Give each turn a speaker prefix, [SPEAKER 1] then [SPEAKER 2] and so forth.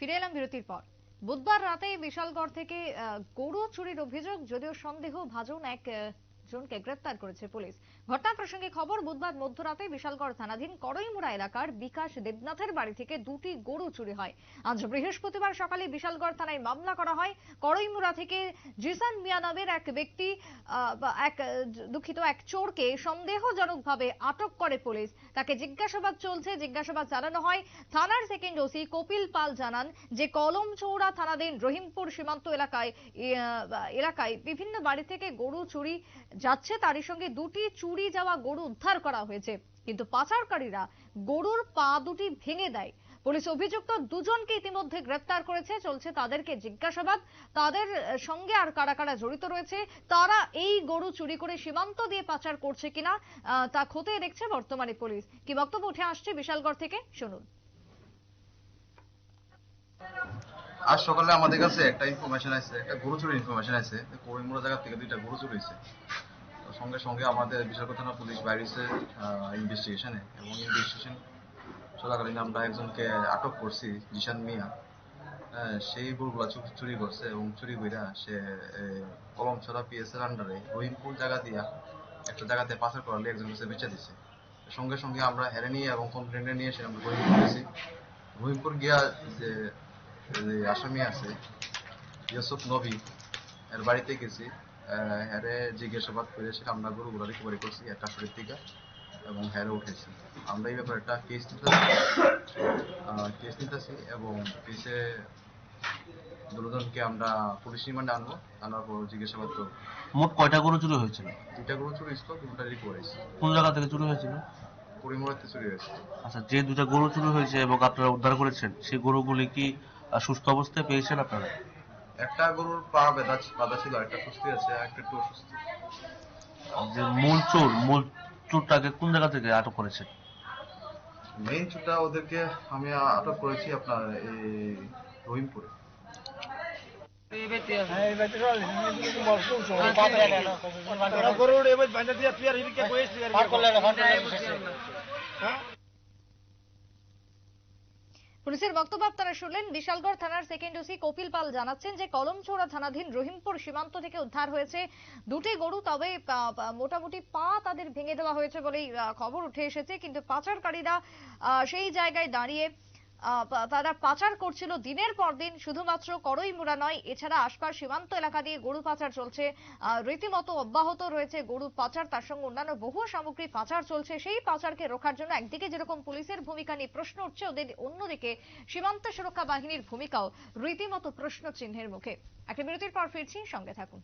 [SPEAKER 1] ফিরে এলাম বিরতির পর। বুধবার রাতে বিশালগড় থেকে গরু চুরির অভিযোগ, যদিও সন্দেহ, ভাজন এক জনকে গ্রেপ্তার করেছে পুলিশ। ঘটনার প্রসঙ্গে খবর, বুধবার মধ্যরাতে বিশালগড় থানাধীন করইমুড়া এলাকার বিকাশ দেবনাথের বাড়ি থেকে দুটি গরু চুরি হয়। আজ বৃহস্পতিবার সকালে বিশালগড় থানায় মামলা করা হয়। করইমুড়া থেকে জিসান মিয়া নামের এক ব্যক্তি এক, দুঃখিত, এক চোরকে সন্দেহজনকভাবে আটক করে পুলিশ। তাকে জিজ্ঞাসাবাদ চলছে, জিজ্ঞাসাবাদ চালানো হয়। থানার সেকেন্ড ওসি কপিল পাল জানান যে, কলম চৌড়া থানাধীন রহিমপুর সীমান্ত এলাকায় এলাকায় বিভিন্ন বাড়ি থেকে গরু চুরি যাচ্ছে, তারই সঙ্গে দুটি চুরি যাওয়া গরু উদ্ধার করা হয়েছে। কিন্তু পাচারকারীরা গরুর পা দুটি ভেঙে দেয়। পুলিশ অভিযুক্ত দুজনকে ইতিমধ্যে গ্রেপ্তার করেছে। চলছে তাদেরকে জিজ্ঞাসাবাদ। তাদের সঙ্গে আর কারা কারা জড়িত রয়েছে, তারা এই গরু চুরি করে সীমান্ত দিয়ে পাচার করছে কিনা তা খতিয়ে দেখছে বর্তমানে পুলিশ। কি বক্তব্য উঠে আসছে বিশালগড় থেকে, শুনুন।
[SPEAKER 2] আজ সকালে আমাদের কাছে একটা ইনফরমেশন আছে একটা গরু চুরির ইনফরমেশন আছে করিমুড়া জায়গা থেকে দুইটা গরু চুরি হয়েছে। সঙ্গে সঙ্গে আমাদের বিশালগড় থানা পুলিশ বাইরেছে ইনভেস্টিগেশনে এবং ইনভেস্টিগেশন চলাকালীন আমরা একজনকে আটক করছি জিশান মিয়া। সেই গরুগুলা চুরি করছে এবং চুরি কইরা সে কলম ছড়া পিএস এর আন্ডারে রহিমপুর জায়গা দিয়া একটা জায়গাতে পাচার করালে একজন কাছে বেচে দিছে। সঙ্গে সঙ্গে আমরা হেরে নিয়ে এবং কমপ্লেন্টে নিয়ে এসে আমরা রহিমপুর গেছি। রহিমপুর গিয়া যে আসামি আছে, ইউসুফ নবী, এর বাড়িতে গেছি। হ্যারে জিজ্ঞাসাবাদ করে সেটা আমরা গরুগুলো রিকভারি করছি একটা শরীর থেকে এবং হ্যারে উঠেছি। আমরা এই ব্যাপারে একটা কেস নিতেছি। কেস নিতেছি এবং কেসে দুজনকে আমরা পুলিশ রিমান্ডে আনব। আনার পর জিজ্ঞাসাবাদ করব।
[SPEAKER 3] মোট কয়টা গরু চুরি হয়েছিল?
[SPEAKER 2] দুইটা গরু চুরি ছিল দুটা রিকভারি হয়েছে।
[SPEAKER 3] কোন জায়গা থেকে চুরি হয়েছিল?
[SPEAKER 2] পরিমূরাতে চুরি হয়েছে।
[SPEAKER 3] আচ্ছা যে দুটা গরু চুরি হয়েছে এবং আপনারা উদ্ধার করেছেন সেই গরুগুলি কি সুস্থ অবস্থায় পেয়েছেন আপনারা?
[SPEAKER 2] একটা গরুর পা বেদা বাধা ছিল একটা সুস্থ আছে একটা একটু অসুস্থ
[SPEAKER 3] যে মূল চোর মূল চোরটাকে কোন জায়গা থেকে আটক করেছেন
[SPEAKER 2] মেইন চুটা ওদেরকে আমি আটক করেছি আপনার এই রহিমপুরে।
[SPEAKER 1] পুলিশের বক্তব্য আপনারা শুনলেন। বিশালগড় থানার সেকেন্ড ওসি কপিল পাল জানাচ্ছেন যে কলমছোড়া থানাধীন রহিমপুর সীমান্ত থেকে উদ্ধার হয়েছে দুটি গরু, তবে মোটামুটি পা তাদের ভেঙে দেওয়া হয়েছে বলেই খবর উঠে এসেছে। কিন্তু পাচারকারীরা সেই জায়গায় দাঁড়িয়ে তারা পাচার করছিল দিনের পর দিন, শুধুমাত্র করইমুড়া নয়, এছাড়া আশপাশ সীমান্ত এলাকা দিয়ে গরু পাচার চলছে। রীতিমতো অব্যাহত রয়েছে গরু পাচার, তার সঙ্গে অন্যান্য বহু সামগ্রী পাচার চলছে। সেই পাচারকে রোখার জন্য একদিকে যেরকম পুলিশের ভূমিকা নিয়ে প্রশ্ন উঠছে, ওদের অন্যদিকে সীমান্ত সুরক্ষা বাহিনীর ভূমিকাও রীতিমতো প্রশ্ন চিহ্নের মুখে। একটা বিরতির পর ফিরছি, সঙ্গে থাকুন।